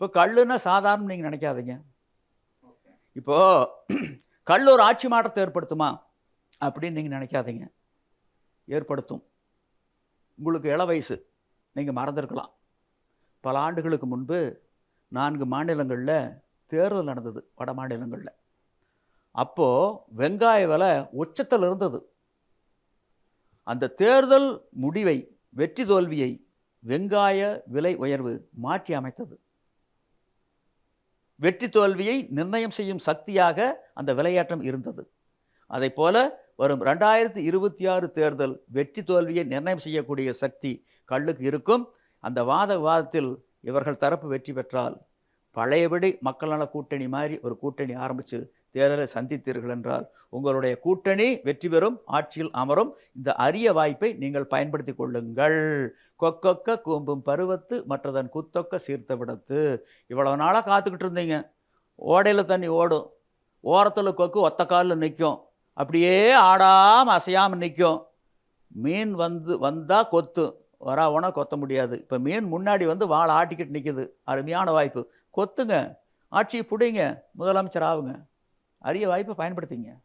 இப்போ கல்லுன்னா சாதாரண நீங்கள் நினைக்காதீங்க. இப்போ கல் ஒரு ஆட்சி மாற்றத்தை ஏற்படுத்துமா? அப்படின்னு நீங்கள் நினைக்காதீங்க. ஏற்படுத்தும். உங்களுக்கு இள வயசு. நீங்கள் மறந்துருக்கலாம். பல ஆண்டுகளுக்கு முன்பு நான்கு மாநிலங்களில் தேர்தல் நடந்தது வட மாநிலங்களில். அப்போது வெங்காய விலை உச்சத்தில் இருந்தது. அந்த தேர்தல் முடிவை வெற்றி தோல்வியை வெங்காய விலை உயர்வு மாற்றி அமைத்தது. வெற்றி தோல்வியை நிர்ணயம் செய்யும் சக்தியாக அந்த விளையாட்டம் இருந்தது. அதை போல வரும் ரெண்டாயிரத்தி இருபத்தி ஆறு தேர்தல் வெற்றி தோல்வியை நிர்ணயம் செய்யக்கூடிய சக்தி கல்லுக்கு இருக்கும். அந்த வாத விவாதத்தில் இவர்கள் தரப்பு வெற்றி பெற்றால் பழையபடி மக்கள் நல கூட்டணி மாதிரி ஒரு கூட்டணி ஆரம்பித்து தேர்தலை சந்தித்தீர்கள் என்றால் உங்களுடைய கூட்டணி வெற்றி பெறும் ஆட்சியில் அமரும். இந்த அரிய வாய்ப்பை நீங்கள் பயன்படுத்தி கொள்ளுங்கள். கொக்கொக்க கூம்பும் பருவத்து மற்றதன் குத்தொக்க சீர்த்த விடத்து. இவ்வளவு நாளாக காத்துக்கிட்டு இருந்தீங்க. ஓடையில் தண்ணி ஓடும். ஓரத்தில் கொக்கு ஒத்த காலில் நிற்கும் அப்படியே ஆடாமல் அசையாமல் நிற்கும் மீன் வந்து வந்தால் கொத்து. வராவனா கொத்த முடியாது. இப்போ மீன் முன்னாடி வந்து வாழை ஆட்டிக்கிட்டு நிற்கிது அருமையான வாய்ப்பு. கொத்துங்க. ஆட்சியை பிடிங்க. முதலமைச்சர் ஆகுங்க அரிய வாய்ப்பை பயன்படுத்திங்க.